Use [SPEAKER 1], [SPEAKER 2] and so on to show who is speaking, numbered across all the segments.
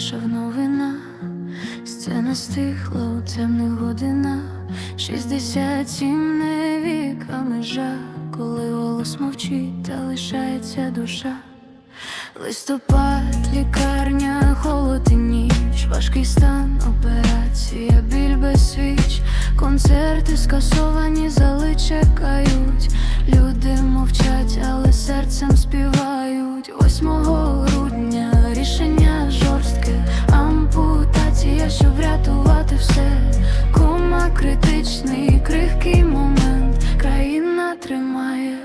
[SPEAKER 1] вішав новина, сцена стихла у темних годинах. 67 не вік, а межа, коли голос мовчить, та лишається душа. Листопад, лікарня, холод і ніч, важкий стан, операція, біль без свіч, концерти скасовані, зали чекають. Люди мовчать, але серцем співають.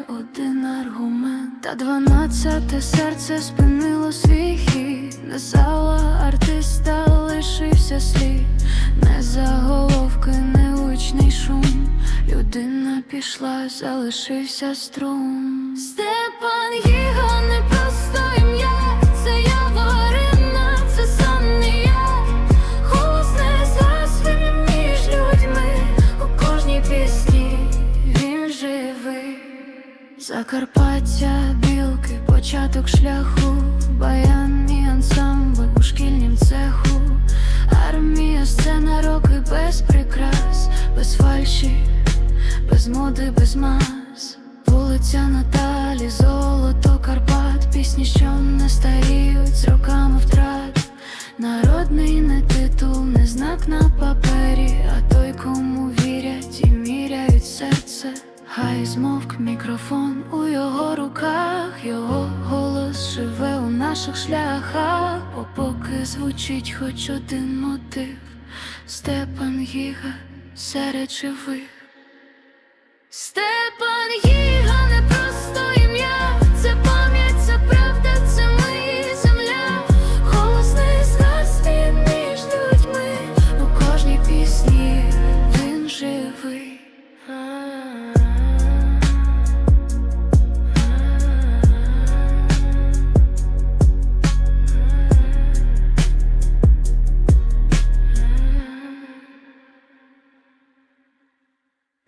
[SPEAKER 1] Один аргумент. Та дванадцяте серце спинило свій хід. Не зала артиста лишився слід, не заголовки, не гучний шум. Людина пішла, залишився струм. Степан Гіга не просто ім'я, це я яворина, це сам не я. Голос не згас між людьми, у кожній пісні він живий. Закарпаття, білки, початок шляху, баян і ансамбль у шкільнім цеху, армія, сцена, роки без прикрас, без фальші, без моди, без мас. Вулиця Наталі, золото Карпат, пісні, що не старіють з роками втрат. Народний не титул, не знак на папері, Змовк мікрофон у його руках, його голос живе у наших шляхах, бо поки звучить хоч один мотив, Степан Гіга серед живих.